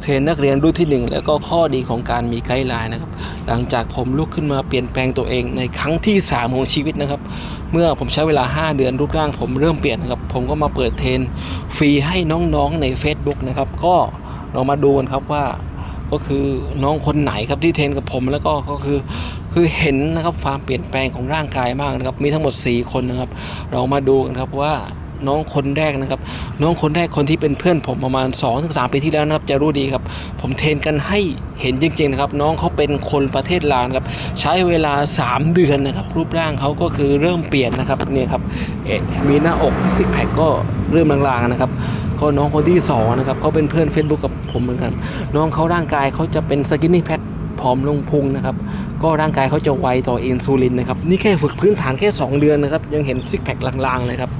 เทรนนักเรียนรุ่นที่ 1 แล้วก็ข้อดีของการมีไกด์ไลน์นะครับ หลังจากผมลุกขึ้นมาเปลี่ยนแปลงตัวเองในครั้งที่ 3 ของชีวิตนะครับ เมื่อผมใช้เวลา 5 เดือนรูปร่างผมเริ่มเปลี่ยนนะครับ ผมก็มาเปิดเทรนฟรีให้น้องๆใน Facebook นะครับ ก็เรามาดูกันครับว่าก็คือน้องคนไหนครับที่เทรนกับผมแล้วก็ก็คือคือเห็นนะครับความเปลี่ยนแปลงของร่างกายมากนะครับ มีทั้งหมด 4 คนนะครับ เรามาดูกันครับว่า น้องคนแรกนะครับ น้องคนแรกคนที่เป็นเพื่อนผมประมาณ2-3ปีที่แล้วนะครับ จะรู้ดีครับ ผมเทรนกันให้เห็นจริงๆนะครับ น้องเขาเป็นคนประเทศลาวนครับ ใช้เวลา 3 เดือนนะครับ รูปร่างเขาก็คือเริ่มเปลี่ยนนะครับเนี่ยครับมีหน้าอกซิกแพคก็เริ่มลางๆนะครับก็น้องคนที่สองนะครับเขาเป็นเพื่อน Facebook กับผมเหมือนกัน น้องเขาร่างกายเขาจะเป็นสกินนี่แพทผอมลงพุงนะครับ ก็ร่างกายเขาจะไวต่ออินซูลินนะครับ นี่แค่ฝึกพื้นฐานแค่ 2 เดือนนะครับ ยังเห็นซิกแพคลางๆเลยครับ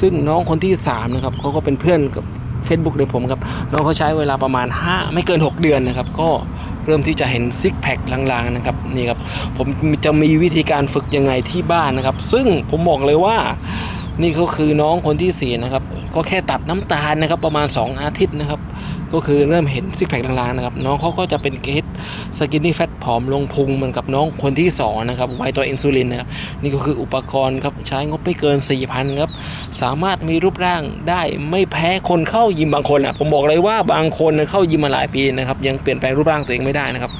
ซึ่งน้องคนที่3นะครับเขาก็เป็นเพื่อนกับ Facebook เลยผมครับน้องเขาใช้เวลาประมาณ 5 ไม่เกิน 6 เดือนนะครับ ก็เริ่มที่จะเห็นซิกแพคลางๆนะครับนี่ครับผมจะมีวิธีการฝึกยังไงที่บ้านนะครับ ซึ่งผมบอกเลยว่า นี่ก็คือน้องคนที่สี่นะครับ ก็แค่ตัดน้ำตาลนะครับ ประมาณ 2 อาทิตย์นะครับ ก็คือเริ่มเห็นซิกแพคลางๆนะครับ น้องเขาก็จะเป็นเกสสกินนี่แฟตผอมลงพุงเหมือนกับน้องคนที่สองนะครับไวตัวอินซูลินนะครับ นี่ก็คืออุปกรณ์ครับ ใช้งบไม่เกิน 4,000 ครับ สามารถมีรูปร่างได้ไม่แพ้คนเข้ายิมบางคนอะผมบอกเลยว่าบางคนเข้ายิมมาหลายปีนะครับ ยังเปลี่ยนแปลงรูปร่างตัวเองไม่ได้นะครับ